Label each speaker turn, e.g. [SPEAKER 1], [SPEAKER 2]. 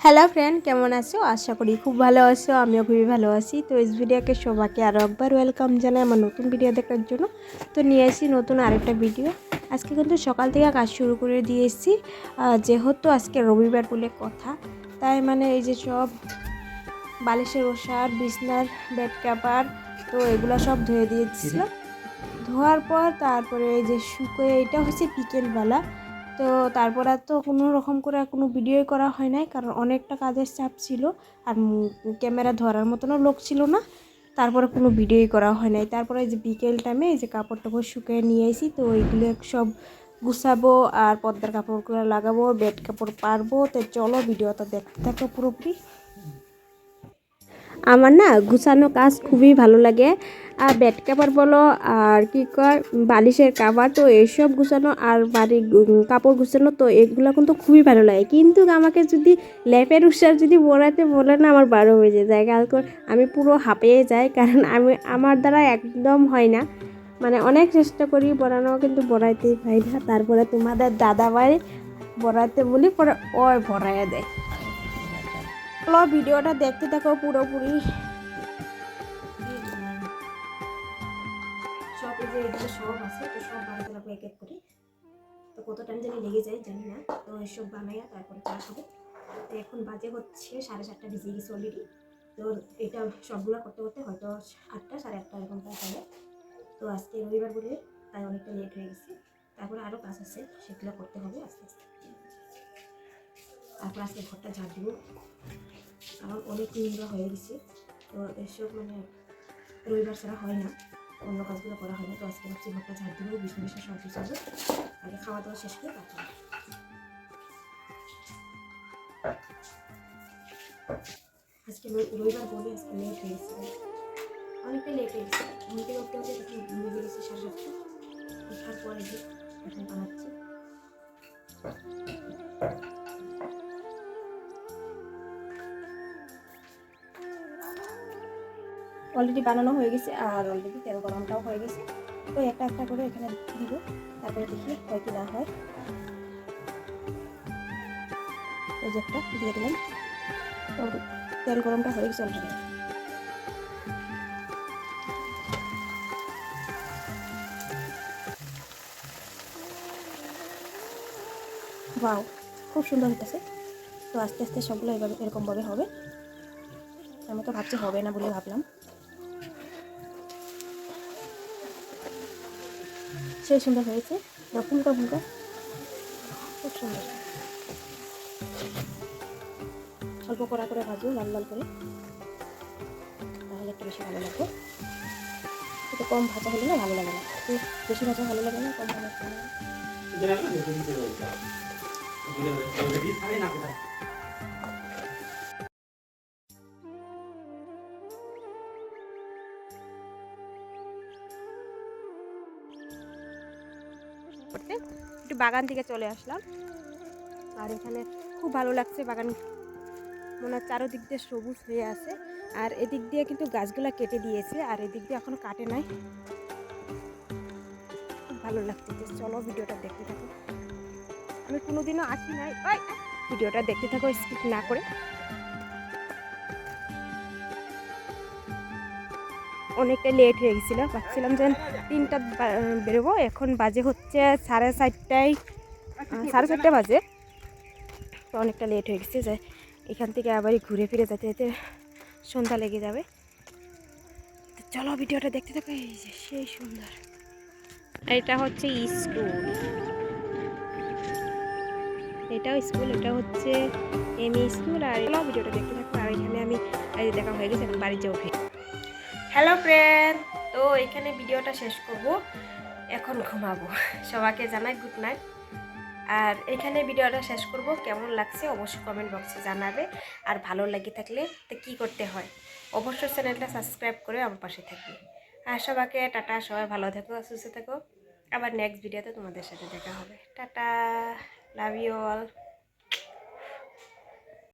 [SPEAKER 1] Hello friend কেমন আছো? আশা করি খুব ভালো আছো আমিও খুবই ভালো আছি। তো এস ভিডিওকে সবাইকে আরও একবার ওয়েলকাম জানাই আমার নতুন ভিডিও দেখার জন্য। তো নিয়ে আসি নতুন আরেকটা ভিডিও আজকে কিন্তু সকাল থেকে কাজ শুরু করে দিয়েছি আহ, যেহেতু আজকে রবিবার বলে কথা তাই মানে এই যে সব বালিশের ওষার, বিছনার বেড কাপার তো এগুলো সব ধুয়ে দিয়েছিলাম ধোয়ার পর তারপরে যে শুকোয় এটা হচ্ছে বিকেলবেলা। তো তারপর আর তো কোনো রকম করে কোনো ভিডিওই করা হয় নাই, কারণ অনেকটা কাজের চাপ ছিল আর ক্যামেরা ধরার মতনও লোক ছিল না। তারপরে কোনো ভিডিওই করা হয় নাই। তারপরে যে বিকেল টাইমে এই যে কাপড় টাপড় শুকিয়ে নিয়ে আসি তো ওইগুলো সব গুছাবো আর পর্দার কাপড়গুলো লাগাবো বেড কাপড় পারব। তো চলো ভিডিওটা দেখতে থাকো পুরোপুরি। আমার না গুছানো কাজ খুবই ভালো লাগে। আর বেড কাভার বলো, আর কি কয়, বালিশের কাভার তো এইসব গুছানো আর বাড়ির কাপড় গুছানো, তো এগুলো কিন্তু খুবই ভালো লাগে। কিন্তু আমাকে যদি ল্যাপের উষার যদি বড়াতে বলে না, আমার বারো বেজে যায়। কারণ আমি পুরো হাঁপিয়ে যাই, কারণ আমি, আমার দ্বারা একদম হয় না। মানে অনেক চেষ্টা করি বড়ানো কিন্তু বড়াইতেই পাই না। তারপরে তোমাদের দাদা ভাই বড়াতে বলি, পরে ওই ভরাইয়া দেয়। চলো ভিডিওটা দেখতে থাকো পুরোপুরি। সব যে আছে বানাতে এক এক করে। তো জানি লেগে যায় জানি না। তো বানাইয়া তারপরে তো এখন বাজে হচ্ছে সাড়ে গেছে অলরেডি তো এটা সবগুলো করতে করতে হয়তো আটটা, সাড়ে আটটা এরকম হবে। তো আজকে বলে তাই অনেকটা লেট হয়ে গেছে। তারপরে আরও কাজ আছে, সেগুলো করতে হবে আস্তে আস্তে। তারপর আজকে ঘরটা ঝাড় দিব। কারণ অনেক নোংরা হয়ে গেছে। তো এসব মানে রবিবার ছাড়া হয় না অন্য কাজগুলো করা হয় না। তো আজকে হচ্ছে ঘরটা ঝাড় দিব বিষ্ণু বিষ্ণু সব কিছু হবে আগে খাওয়া দাওয়া শেষ করে তারপর আজকে রবি- রবিবার বলে আজকে লেট হয়ে গেছে। অনেকটা লেট হয়ে গেছে। ঘুম থেকে উঠতে উঠতে তখন ঘুমিয়ে গেছে সাড়ে সাতটা। ওঠার পরে এখন বানাচ্ছি। অলরেডি বানানো হয়ে গেছে, আর অলরেডি তেল গরমটাও হয়ে গেছে। তো একটা একটা করে এখানে দিব, তারপরে দেখি হয় কি না হয়। এই যে একটা, দিয়ে দিলাম। তেল গরমটা হয়ে গেছে অলরেডি বাও খুব সুন্দর হইতেছে। তো আস্তে আস্তে সবগুলো এভাবে এরকমভাবে হবে। আমি তো ভাবছি হবে না বলে ভাবলাম। সেই সুন্দর হয়েছে ফুলকা ফুলকা খুব সুন্দর অল্প কড়া করে ভাজবো লাল লাল করে তাহলে একটু বেশি ভালো লাগবে একটু কম ভাজা হলে না ভালো লাগে না একটু বেশি ভাজা ভালো লাগে না কম ভাজা ভালো লাগে না। করতে। একটু বাগান থেকে চলে আসলাম। আর এখানে খুব ভালো লাগছে বাগান। মনে হয় চারোদিক দিয়ে সবুজ হয়ে আছে। আর এদিক দিয়ে কিন্তু গাছগুলা কেটে দিয়েছে, আর এদিক দিয়ে এখনও কাটে নাই। খুব ভালো লাগছে যে চলো ভিডিওটা দেখতে থাকো। আমি কোনোদিনও আসি নাই। ভিডিওটা দেখতে থাকো, স্কিপ না করে। অনেকটা লেট হয়ে গেছিল। ভাবছিলাম যে তিনটা বেরোবো। এখন বাজে হচ্ছে সাড়ে চারটায় সাড়ে চারটে বাজে। তো অনেকটা লেট হয়ে গেছে যে এখান থেকে আবার ঘুরে ফিরে যেতে যেতে সন্ধ্যা লেগে যাবে। তো চলো ভিডিওটা দেখতে থাকো এই যে সেই সুন্দর। এটা হচ্ছে স্কুল। এটাও স্কুল এটা হচ্ছে এমই স্কুল। আর ভিডিওটা দেখতে থাকো। আর এখানে আমি দেখা হয়ে গেছে এখন বাড়ি যাব হ্যালো ফ্রেন্ড তো এখানে ভিডিওটা শেষ করব। এখন ঘুমাবো। সবাইকে জানাই গুড নাইট আর এখানে ভিডিওটা শেষ করব। কেমন লাগছে অবশ্যই কমেন্ট বক্সে জানাবে। আর ভালো লাগে থাকলে তো কী করতে হয়? অবশ্যই চ্যানেলটা সাবস্ক্রাইব করে আমার পাশে থাকবে। আর সবাইকে টাটা। সবাই ভালো থেকো, সুস্থ থেকো। আবার নেক্সট ভিডিওতে তোমাদের সাথে দেখা হবে। টাটা। Love you all